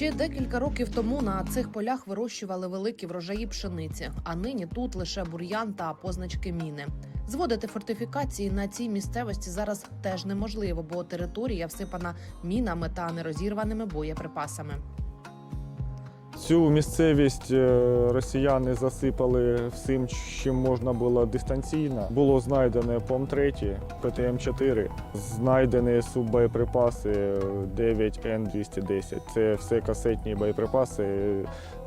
Ще декілька років тому на цих полях вирощували великі врожаї пшениці, а нині тут лише бур'ян та позначки міни. Зводити фортифікації на цій місцевості зараз теж неможливо, бо територія всипана мінами та нерозірваними боєприпасами. Цю місцевість е, росіяни засипали всім, чим можна було дистанційно. Було знайдене ПОМ-3, ПТМ-4, знайдені суббоєприпаси 9Н210. Це все касетні боєприпаси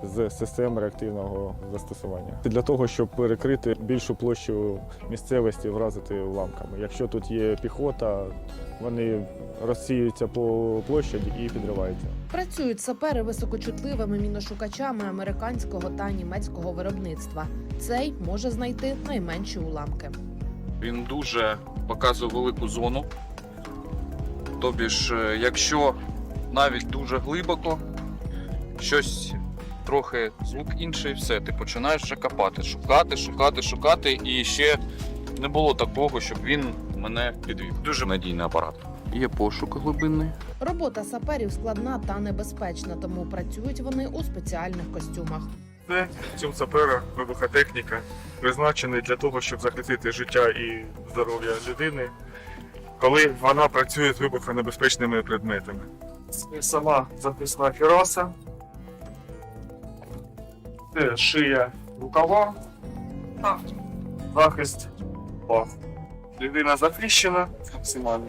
з систем реактивного застосування. Для того, щоб перекрити більшу площу місцевості, вразити уламками. Якщо тут є піхота, вони розсіюються по площаді і підриваються. Працюють сапери високочутливими міношукачами американського та німецького виробництва. Цей може знайти найменші уламки. Він дуже показує велику зону. Тобі ж, е, якщо навіть дуже глибоко, щось трохи звук інший, все, ти починаєш вже копати, шукати, шукати, шукати. І ще не було такого, щоб він мене підвів. Дуже надійний апарат. Є пошук глибинний. Робота саперів складна та небезпечна, тому працюють вони у спеціальних костюмах. Це костюм сапера, вибухотехніка, призначений для того, щоб захистити життя і здоров'я людини, коли вона працює з вибухонебезпечними предметами. Це сама захисна кераса, це шия рукава та захист пах. Людина захищена максимально.